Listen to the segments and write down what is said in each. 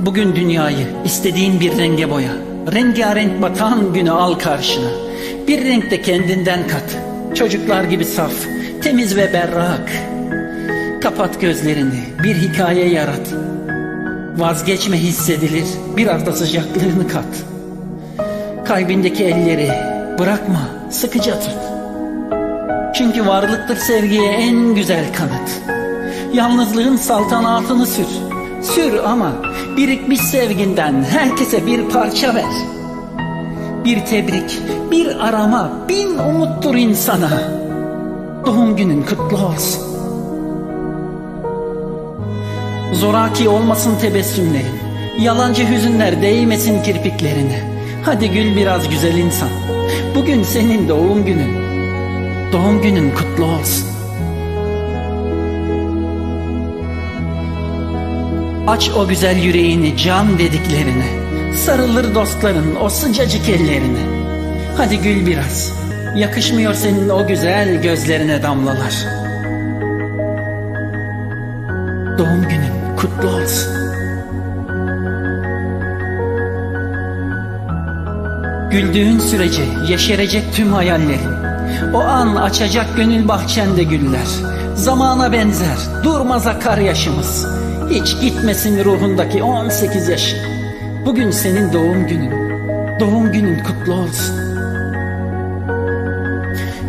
Bugün dünyayı istediğin bir renge boya. Rengarenk batan günü al karşına. Bir renkte kendinden kat. Çocuklar gibi saf, temiz ve berrak. Kapat gözlerini, bir hikaye yarat. Vazgeçme hissedilir, biraz da sıcaklığını kat. Kalbindeki elleri bırakma, sıkıca tut. Çünkü varlıktır sevgiye en güzel kanıt. Yalnızlığın saltanatını sür. Sür ama birikmiş sevginden herkese bir parça ver. Bir tebrik, bir arama, bin umuttur insana. Doğum günün kutlu olsun. Zoraki olmasın tebessümlerin. Yalancı hüzünler değmesin kirpiklerine. Hadi gül biraz güzel insan. Bugün senin doğum günün. Doğum günün kutlu olsun. Aç o güzel yüreğini can dediklerine. Sarılır dostların o sıcacık ellerine. Hadi gül biraz. Yakışmıyor senin o güzel gözlerine damlalar. Doğum günün kutlu olsun. Güldüğün sürece yeşerecek tüm hayallerin. O an açacak gönül bahçende güller. Zamana benzer, durmaz akar yaşımız. Hiç gitmesin ruhundaki 18 yaş. Bugün senin doğum günün. Doğum günün kutlu olsun.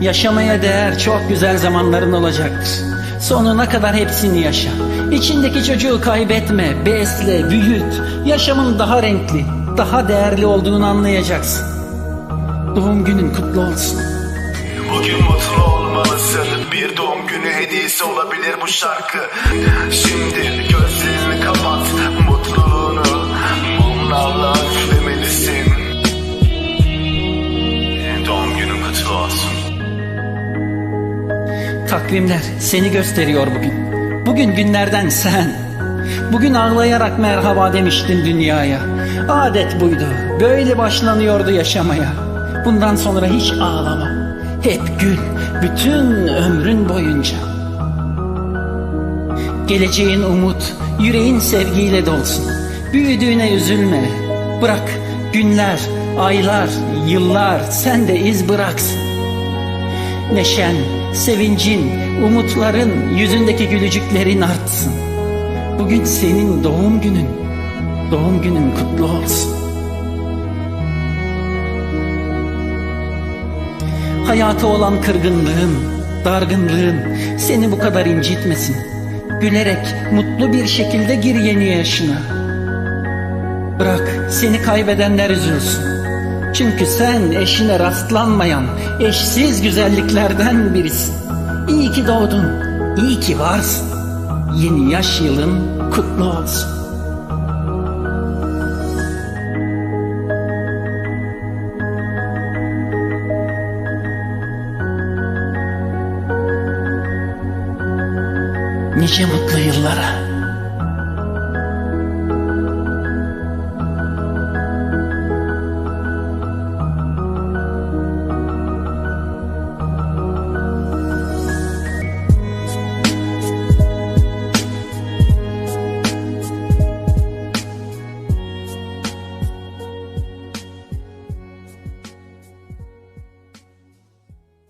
Yaşamaya değer çok güzel zamanların olacaktır. Sonuna kadar hepsini yaşa. İçindeki çocuğu kaybetme, besle, büyüt. Yaşamın daha renkli, daha değerli olduğunu anlayacaksın. Doğum günün kutlu olsun. Bugün mutlu olmalısın Bir doğum günü hediyesi olabilir bu şarkı Şimdi Takvimler seni gösteriyor bugün. Bugün günlerden sen. Bugün ağlayarak merhaba demiştin dünyaya. Adet buydu. Böyle başlanıyordu yaşamaya. Bundan sonra hiç ağlama. Hep gül. Bütün ömrün boyunca. Geleceğin umut, yüreğin sevgiyle dolsun. Büyüdüğüne üzülme. Bırak günler, aylar, yıllar sen de iz bıraksın. Neşen, sevincin, umutların, yüzündeki gülücüklerin artsın. Bugün senin doğum günün. Doğum günün kutlu olsun. Hayata olan kırgınlığın, dargınlığın seni bu kadar incitmesin. Gülerek mutlu bir şekilde gir yeni yaşına. Bırak seni kaybedenler üzülsün. Çünkü sen eşine rastlanmayan eşsiz güzelliklerden birisin. İyi ki doğdun, iyi ki varsın. Yeni yaş yılın kutlu olsun. Nice mutlu yıllara.